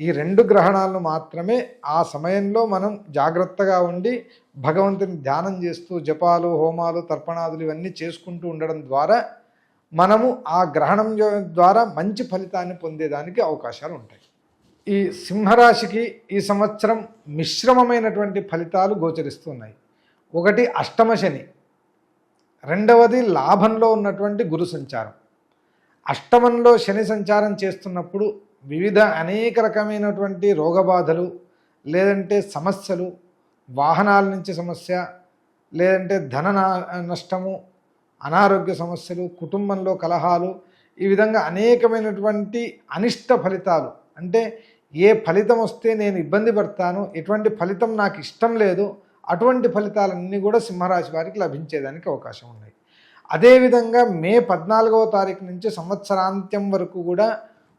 ఈ రెండు గ్రహణాలను మాత్రమే ఆ సమయంలో మనం జాగ్రత్తగా ఉండి భగవంతుని ధ్యానం చేస్తూ జపాలు హోమాలు తర్పణాదులు ఇవన్నీ చేసుకుంటూ ఉండడం ద్వారా మనము ఆ గ్రహణం ద్వారా మంచి ఫలితాన్ని పొందేదానికి అవకాశాలు ఉంటాయి. ఈ సింహరాశికి ఈ సంవత్సరం మిశ్రమమైనటువంటి ఫలితాలు గోచరిస్తున్నాయి ఒకటి అష్టమ శని రెండవది లాభంలో ఉన్నటువంటి గురు సంచారం. అష్టమంలో శని సంచారం చేస్తున్నప్పుడు వివిధ అనేక రకమైనటువంటి రోగబాధలు లేదంటే సమస్యలు వాహనాల నుంచి సమస్య లేదంటే ధన నష్టము అనారోగ్య సమస్యలు కుటుంబంలో కలహాలు ఈ విధంగా అనేకమైనటువంటి అనిష్ట ఫలితాలు. అంటే ఏ ఫలితం వస్తే నేను ఇబ్బంది పడతాను ఎటువంటి ఫలితం నాకు ఇష్టం లేదు అటువంటి ఫలితాలన్నీ కూడా సింహరాశి వారికి లభించేదానికి అవకాశం ఉన్నాయి. అదేవిధంగా మే పద్నాలుగవ తారీఖు నుంచి సంవత్సరాంత్యం వరకు కూడా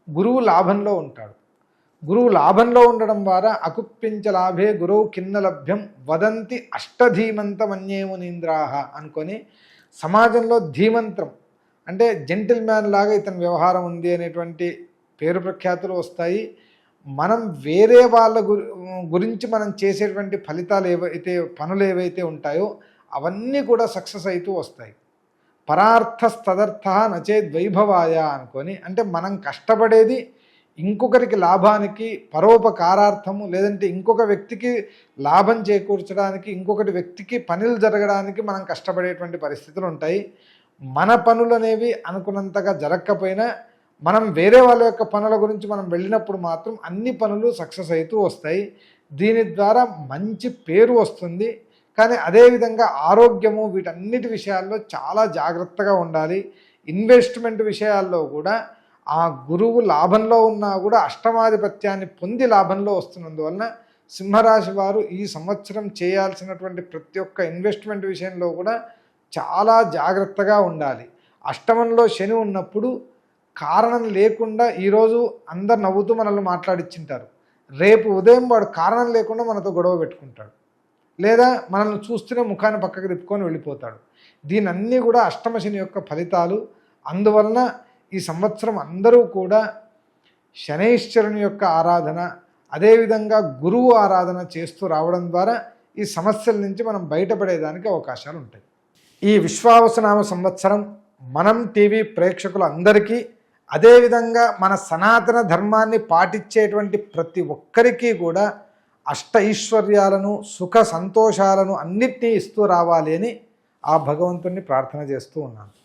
గురువు లాభంలో ఉంటాడు. గురువు లాభంలో ఉండడం ద్వారా అకుప్పించ లాభే గురువు కిన్న లభ్యం వదంతి అష్టధీమంతమన్యేము నింద్రాహ అనుకొని సమాజంలో ధీమంత్రం అంటే జెంటిల్ మ్యాన్ లాగా ఇతని వ్యవహారం ఉంది అనేటువంటి పేరు ప్రఖ్యాతులు వస్తాయి. మనం వేరే వాళ్ళ గురించి మనం చేసేటువంటి ఫలితాలు ఏవైతే పనులు ఏవైతే ఉంటాయో అవన్నీ కూడా సక్సెస్ అవుతూ వస్తాయి. పరార్థస్తదర్థ నచేద్ వైభవాయ అనుకొని అంటే మనం కష్టపడేది ఇంకొకరికి లాభానికి పరోపకారార్థము లేదంటే ఇంకొక వ్యక్తికి లాభం చేకూర్చడానికి ఇంకొకటి వ్యక్తికి పనులు జరగడానికి మనం కష్టపడేటువంటి పరిస్థితులు ఉంటాయి. మన పనులు అనేవి అనుకున్నంతగా జరగకపోయినా మనం వేరే వాళ్ళ యొక్క పనుల గురించి మనం వెళ్ళినప్పుడు మాత్రం అన్ని పనులు సక్సెస్ అవుతూ వస్తాయి. దీని ద్వారా మంచి పేరు వస్తుంది. కానీ అదేవిధంగా ఆరోగ్యము వీటన్నిటి విషయాల్లో చాలా జాగ్రత్తగా ఉండాలి. ఇన్వెస్ట్మెంట్ విషయాల్లో కూడా ఆ గురువు లాభంలో ఉన్నా కూడా అష్టమాధిపత్యాన్ని పొంది లాభంలో వస్తున్నందువలన సింహరాశి వారు ఈ సంవత్సరం చేయాల్సినటువంటి ప్రతి ఒక్క ఇన్వెస్ట్మెంట్ విషయంలో కూడా చాలా జాగ్రత్తగా ఉండాలి. అష్టమంలో శని ఉన్నప్పుడు కారణం లేకుండా ఈరోజు అందరు నవ్వుతూ మనల్ని మాట్లాడిచ్చింటారు. రేపు ఉదయం వాడు కారణం లేకుండా మనతో గొడవ పెట్టుకుంటాడు. లేదా మనల్ని చూస్తూనే ముఖాన్ని పక్కకు తిప్పుకొని వెళ్ళిపోతాడు. దీని అన్నీ కూడా అష్టమశని యొక్క ఫలితాలు. అందువలన ఈ సంవత్సరం అందరూ కూడా శనైశ్వరుని యొక్క ఆరాధన అదేవిధంగా గురువు ఆరాధన చేస్తూ రావడం ద్వారా ఈ సమస్యల నుంచి మనం బయటపడేదానికి అవకాశాలు ఉంటాయి. ఈ విశ్వావసనామ సంవత్సరం మనం టీవీ ప్రేక్షకులందరికీ అదేవిధంగా మన సనాతన ధర్మాన్ని పాటించేటువంటి ప్రతి ఒక్కరికి కూడా అష్ట ఐశ్వర్యాలను సుఖ సంతోషాలను అన్నిటినీ ఇస్తూ రావాలి అని ఆ భగవంతుణ్ణి ప్రార్థన చేస్తూ ఉన్నాను.